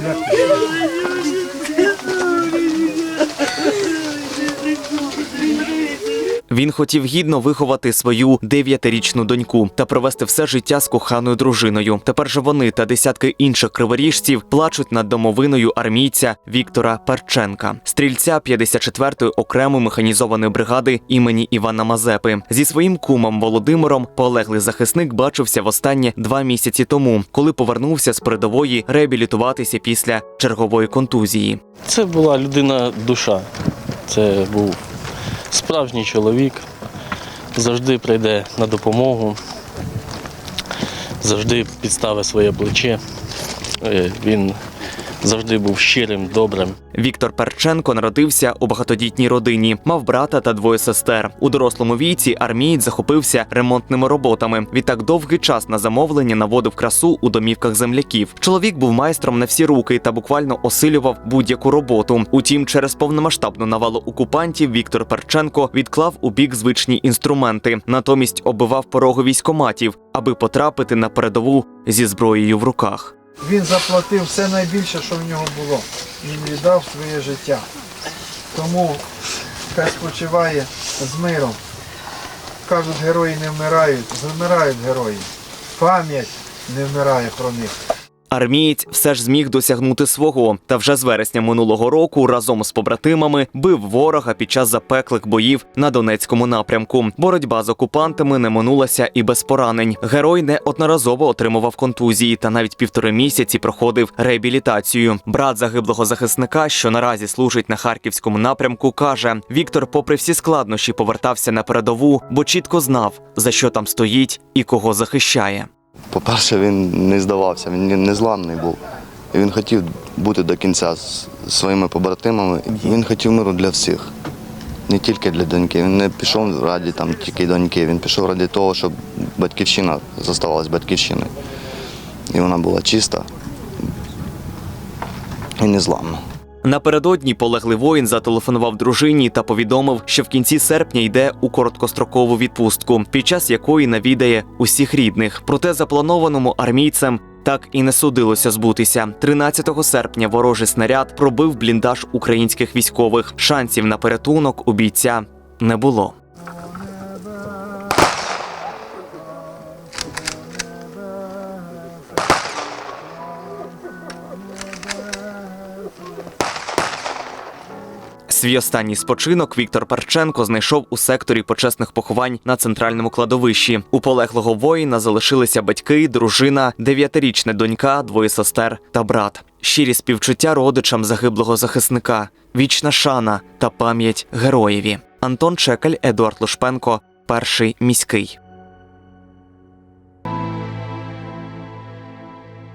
Bismillah. Він хотів гідно виховати свою дев'ятирічну доньку та провести все життя з коханою дружиною. Тепер же вони та десятки інших криворіжців плачуть над домовиною армійця Віктора Перченка, стрільця 54-ї окремої механізованої бригади імені Івана Мазепи. Зі своїм кумом Володимиром полеглий захисник бачився востаннє два місяці тому, коли повернувся з передової реабілітуватися після чергової контузії. Це була людина душа. Це був справжній чоловік, завжди прийде на допомогу, завжди підставить своє плече. Е, Він завжди був щирим, добрим. Віктор Перченко народився у багатодітній родині, мав брата та двоє сестер. У дорослому віці армієць захопився ремонтними роботами. Відтак довгий час на замовлення наводив красу у домівках земляків. Чоловік був майстром на всі руки та буквально осилював будь-яку роботу. Утім, через повномасштабну навалу окупантів Віктор Перченко відклав у бік звичні інструменти, натомість оббивав пороги військоматів, аби потрапити на передову зі зброєю в руках. Він заплатив все найбільше, що в нього було. Він віддав своє життя. Тому хай спочиває з миром. Кажуть, герої не вмирають, вмирають герої. Пам'ять не вмирає про них. Армієць все ж зміг досягнути свого, та вже з вересня минулого року разом з побратимами бив ворога під час запеклих боїв на Донецькому напрямку. Боротьба з окупантами не минулася і без поранень. Герой неодноразово отримував контузії та навіть півтори місяці проходив реабілітацію. Брат загиблого захисника, що наразі служить на харківському напрямку, каже: Віктор, попри всі складнощі, повертався на передову, бо чітко знав за що там стоїть і кого захищає. По-перше, він не здавався, він не- незламний був. Він хотів бути до кінця з своїми побратимами. Він хотів миру для всіх, не тільки для доньки. Він не пішов раді там тільки доньки, він пішов раді того, щоб батьківщина залишилась батьківщиною. І вона була чиста і незламна. Напередодні полеглий воїн зателефонував дружині та повідомив, що в кінці серпня йде у короткострокову відпустку, під час якої навідає усіх рідних. Проте запланованому армійцем так і не судилося збутися. 13 серпня ворожий снаряд пробив бліндаж українських військових. Шансів на порятунок у бійця не було. Свій останній спочинок Віктор Парченко знайшов у секторі почесних поховань на центральному кладовищі. У полеглого воїна залишилися батьки, дружина, дев'ятирічна донька, двоє сестер та брат. Щирі співчуття родичам загиблого захисника, вічна шана та пам'ять героєві. Антон Чекаль, Едуард Лушпенко, перший міський.